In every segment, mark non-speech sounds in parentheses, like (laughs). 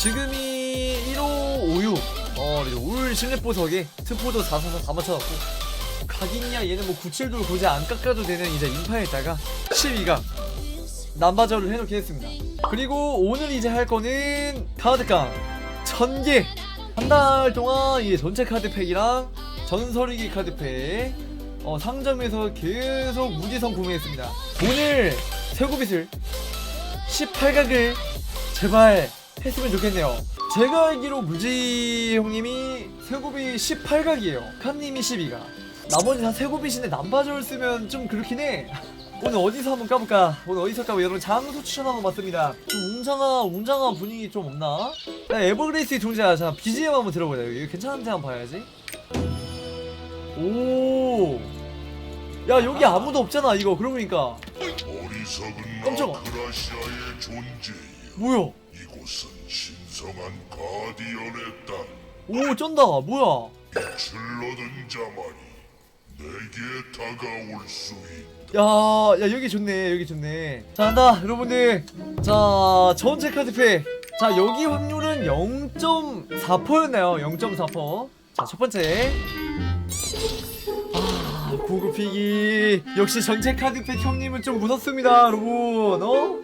지금이 1556어 그래도 울 실내 보석에 트포도 444다 맞춰놨고 각인이야 얘는 뭐 97도 굳이 안 깎아도 되는 이제 인파에다가 12가 남바저를 해놓게 했습니다. 그리고 오늘 이제 할 거는 카드깡. 1000개 한 달 동안 이 전체 카드팩이랑 전설이기 카드팩. 어, 상점에서 계속 무지성 구매했습니다. 오늘 세고빗을 18각을 제발 했으면 좋겠네요. 제가 알기로 무지 형님이 세고비 18각이에요. 칸님이 12각. 나머지 다 세고빗인데 남바절 쓰면 좀 그렇긴 해. (laughs) 오늘 어디서 한번 까볼까? 오늘 어디서 까볼까? 여러분 장소 추천 한번 받습니다. 좀 웅장한 웅장한 분위기 좀 없나? 야, 에버그레이스 종자 자 BGM 한번 들어보자. 이거 괜찮은지 한번 봐야지. 오. 야 여기 아무도 없잖아 이거 그러고 보니까 어리석은 깜짝아. 뭐야? 이곳은 신성한 가디언의 땅오 쩐다. 뭐야? 빛을 얻은 자만이 내게 다가올 수 있다. 야, 야 여기 좋네 여기 좋네. 자 간다 여러분들. 자 전체 카드팩 자 여기 확률은 0.4%였나요? 0.4%자 첫 번째. 아 고급피기. 역시 전체 카드팩 형님은 좀 무섭습니다 여러분. 어?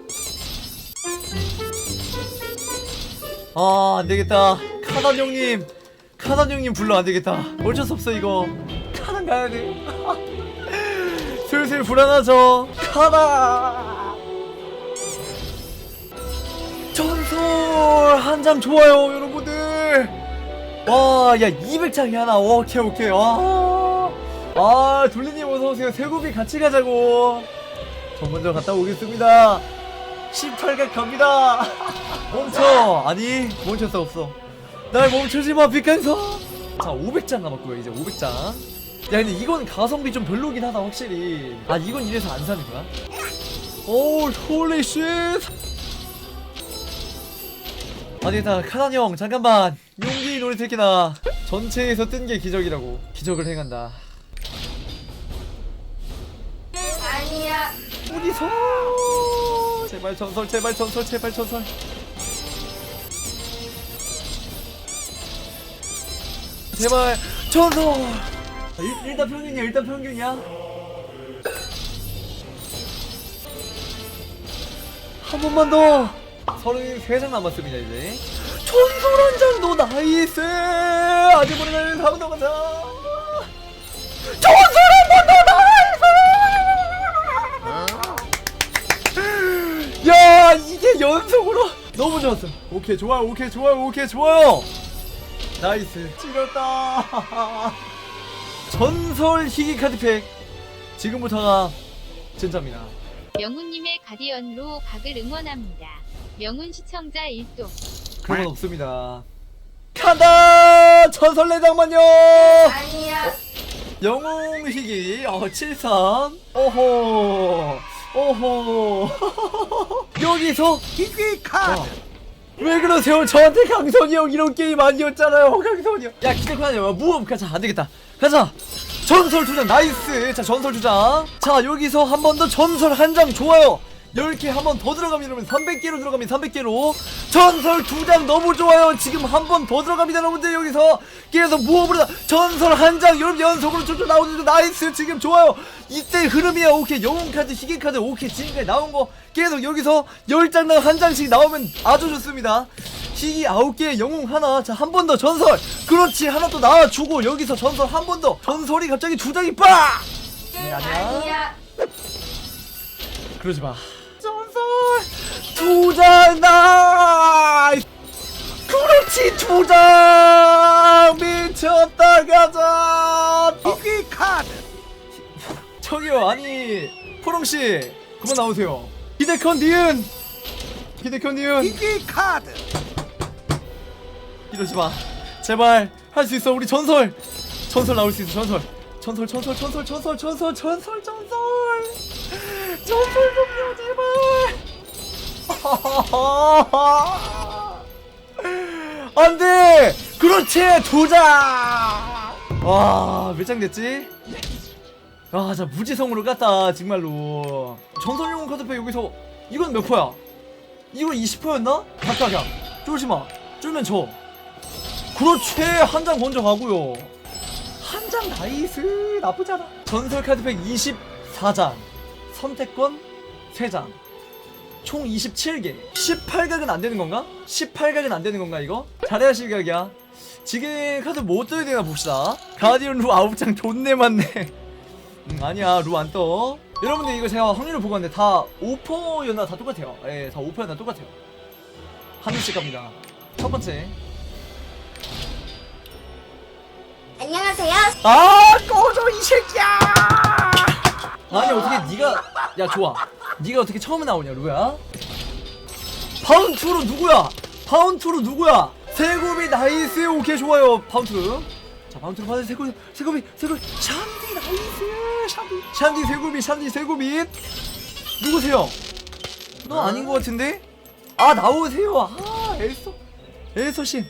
아 안되겠다 카단 형님 카단 형님 불러 안되겠다 어쩔 수 없어 이거 카단 가야돼 (laughs) 슬슬 불안하죠. 가라. 전설 한 장 좋아요, 여러분들. 와, 야 200장이 하나. 오케이 오케이. 와. 아, 돌리님 어서 오세요. 세굽이 같이 가자고. 저 먼저 갔다 오겠습니다. 18각 갑니다. (laughs) 멈춰. 아니, 멈출 수 없어. 날 멈추지 마, 빛간서. 자, 500장 남았고요. 이제 500장. 야 근데 이건 가성비 좀 별로긴 하다 확실히 아 이건 이래서 안 사는 거야? 오 홀리 쉣 아니 다 카난 형 잠깐만 용기 노래 새끼나 전체에서 뜬 게 기적이라고 기적을 행한다 아니야. 어디서 제발 전설 제발 전설 제발 전설. 제발 전설. 아, 일, 일단 평균이야 일단 평균이야. 한 번만 더. 33장 남았습니다 이제. 전설 한 장도 나이스. 아직 모르는 다음 더 가자 전설 야 이게 연속으로 너무 좋았어 오케이 좋아요 오케이 좋아요 오케이 좋아요 나이스 찌렸다 (laughs) 전설 희귀 카드팩 지금부터가 진짜입니다 명훈님의 가디언로 각을 응원합니다. 명훈 시청자 1도. 그런 건 없습니다 간다 전설 내장만요 아니야. 영웅 희귀 어 73. 오호. 오호. (laughs) 여기서 희귀 카드. 왜 그러세요? 저한테 강선이 형 이런 게임 아니었잖아요. 강선이 형. 야 기대하냐. 무음 가자. 안 되겠다. 가자. 전설 두장 나이스. 자 전설 두 장. 자 여기서 한 번 더 전설 한 장 좋아요. 10개 한 번 더 들어가면 여러분 300개로 들어가면 300개로. 전설 두 장 너무 좋아요. 지금 한 번 더 들어갑니다 여러분들. 여기서 계속 무어부르다 전설 한 장 여러분 연속으로 쭉쭉 나오는 거 나이스. 지금 좋아요. 이때 흐름이야. 오케이. 영웅 카드 희귀 카드. 오케이. 지금까지 나온 거 계속 여기서 10장당 한 장씩 나오면 아주 좋습니다. 희귀 9개 영웅 하나. 자 한 번 더 전설. 그렇지. 하나 또 나와주고 여기서 전설 한 번 더. 전설이 갑자기 두 장이 빡! 네. 아니야. 그러지 마. 나이스. 그렇지 두장 미쳤다 가자. 비비 카드. 저기요 아니 포롱 씨 그만 나오세요. 기대컨 니은 기대컨 니은 비비 카드. 이러지 마. 제발 할 수 있어 우리 전설 전설 나올 수 있어 전설 전설 전설 전설 전설 전설 전설 전설 전설 좀요 제발 (laughs) 안돼! 그렇지! 두장와 몇 장 됐지? 아 자 무지성으로 깠다 정말로. 전설용 카드팩 여기서 이건 몇 퍼야? 이건 20퍼였나? 각각이야 조심마 쫄면 저 그렇지 한 장 먼저 가고요. 한 장 나이스. 나쁘지 않아. 전설 카드팩 24장. 선택권 3장 총 27개. 18각은 안 되는 건가? 18각은 안 되는 건가 이거? 잘해야 실각이야. 지금 카드 뭐 떠야 되나 봅시다. 가디언 루 9장 존내 많네. (laughs) 음, 아니야 루 안 떠. 여러분들 이거 제가 확률을 보고 왔는데 다 5%였나 다 똑같아요. 예다 5%였나 똑같아요. 하늘씩 갑니다. 첫 번째. 안녕하세요. 아 꺼져 이 새끼야! 아니 어떻게 네가 야 좋아 네가 어떻게 처음에 나오냐 루야? 바운투로 누구야? 바운투로 누구야? 세굽이 나이스. 오케이 좋아요. 바운투 자 바운투로 받은 세굽이 세굽이 세굽이 샨디 나이스. 샨디. 샨디 세굽이 샨디 세굽이 누구세요? 너 아닌 것 같은데? 아 나오세요. 아 엘소 엘소 씨자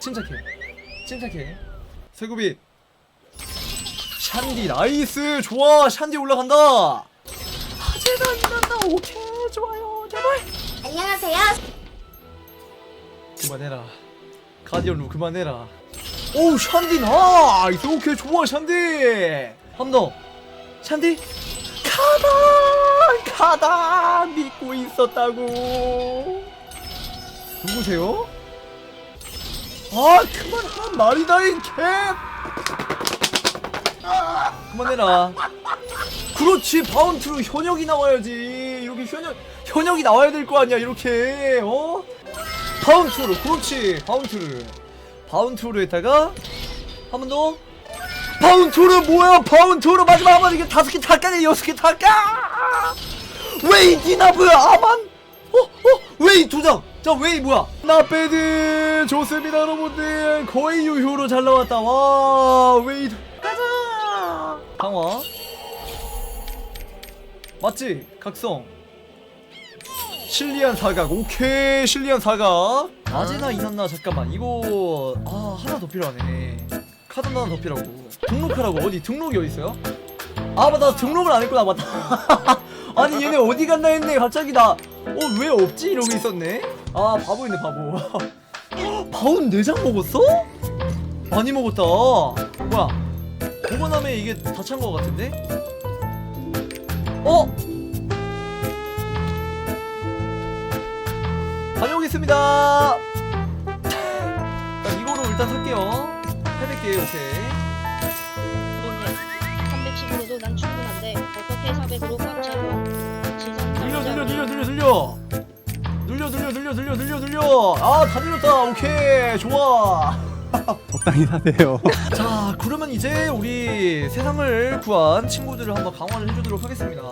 침착해. 침착해. 세구비 샨디 나이스! 좋아! 샨디 올라간다! 하재가 일어난다! 오케이 좋아요 제발! 안녕하세요. 그만해라. 가디언 루 그만해라. 오 샨디 나이스! 오케이 좋아 샨디! 한 더 샨디? 카다! 카다! 믿고 있었다고. 누구세요? 아 그만한 말이다인 캡 그만해라 그렇지 바운트로 현역이 나와야지. 이렇게 현역 현역이 나와야 될 거 아니야 이렇게. 어? 바운트로 그렇지 바운트를. 바운트로 했다가 한 번 더. 바운트로 뭐야 바운트로. 마지막 한번 이게 다섯 개 닦아내 여섯 개 닦아 웨이 디나브야 아만? 어? 어? 웨이 두장. 자 웨이 뭐야? 나배드. 좋습니다 여러분들. 거의 유효로 잘 나왔다. 와 웨이 강화 맞지? 각성. 실리안 사각. 오케이 실리안 사각. 아제나 이났나 잠깐만. 이거 아 하나 더 필요하네. 카드 하나 더 필요하고. 등록하라고. 어디 등록이 어디 있어요? 아 맞다. 등록을 안 했구나. 맞다. (laughs) 아니 얘네 어디 갔나 했네. 갑자기 나 어 왜 없지? 이러고 있었네. 아 바보 있네 바보. 바운 4장 (laughs) 먹었어? 많이 먹었다. 뭐야 보관함에 이게 다 찬 거 같은데? 어? 다녀오겠습니다. 자 이거로 일단 살게요. 800개 오케이. 고객님 310으로도 난 충분한데 어떻게 400으로 꽉 차요? 지성 늘려 늘려 늘려 늘려 늘려. 늘려 늘려 늘려 늘려 늘려 아다 늘렸다. 오케이 좋아 (laughs) 적당히 사세요. (laughs) 자 그러면 이제 우리 세상을 구한 친구들을 한번 강화를 해주도록 하겠습니다.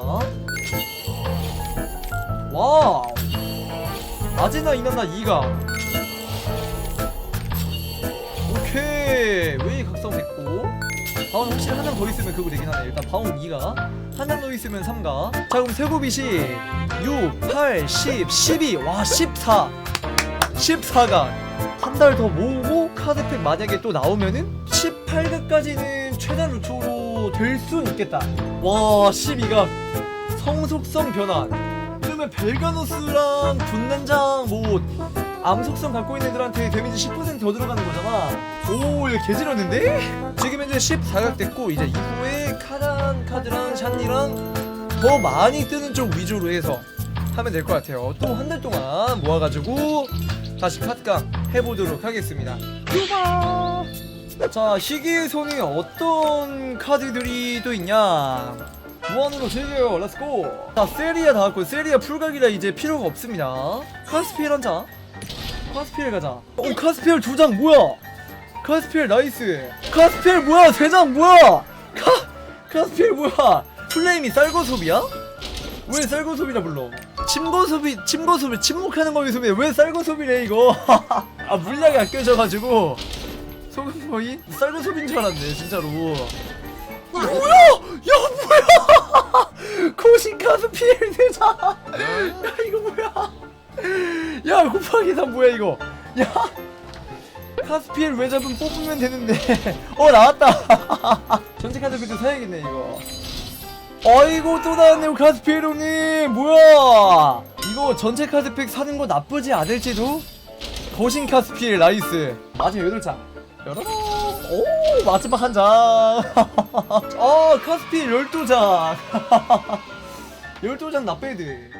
와우. 아제나 이나나 2가. 오케이. 웨이 각성 됐고? 바운 확실히 한 장 더 있으면 그거 되긴 하네. 일단 바운 2가. 한 장 더 있으면 3가. 자 그럼 세고빗이 6, 8, 10, 12, 와 14 14가 한 달 더 모으고 카드팩 만약에 또 나오면은 18각까지는 최단 루트로 될 순 있겠다. 와 12각 성속성 변환 그러면 벨가노스랑 분난장 뭐 암속성 갖고 있는 애들한테 데미지 10%더 들어가는 거잖아. 오 이거 개지렸는데? 지금 현재 14각 됐고 이제 이후에 카단 카드랑 샨니랑 더 많이 뜨는 쪽 위주로 해서 하면 될 것 같아요. 또 한 달 동안 모아가지고 다시 카드깡 해보도록 하겠습니다. 유바 자 희귀의 손에 어떤 카드들이 또 있냐? 무한으로 즐겨요. 렛츠고 자 세리아 나왔고 세리아 풀각이라 이제 필요가 없습니다. 카스피엘 한장 카스피엘 가자. 오 카스피엘 두 장 뭐야? 카스피엘 나이스. 카스피엘 뭐야? 세 장 뭐야? 카 카스피엘 뭐야? 플레임이 쌀거섭이야? 왜 쌀거섭이라 불러 침거섭이 침거섭이 침묵하는 거에 소비왜 쌀거섭이래 이거? (laughs) 아 물량이 아껴져가지고. 소금 거의 쌀거섭인 줄 알았네 진짜로. 뭐야? 야 뭐야? 코신카스 피엘 대자. 야 이거 뭐야? 야 곱하기 3 뭐야 이거? 야 카스피엘 왜 잡으면 뽑으면 되는데. (laughs) 어 나왔다. (laughs) 전체 카드 그도 사야겠네 이거 어이구 또 나왔네요 카스피엘 형님. 뭐야? 이거 전체 카드팩 사는 거 나쁘지 않을지도? 거신 카스필 나이스. 마지막 8장. 열어라 오 마지막 한장. 어 카스필 12장. 12장 나빼드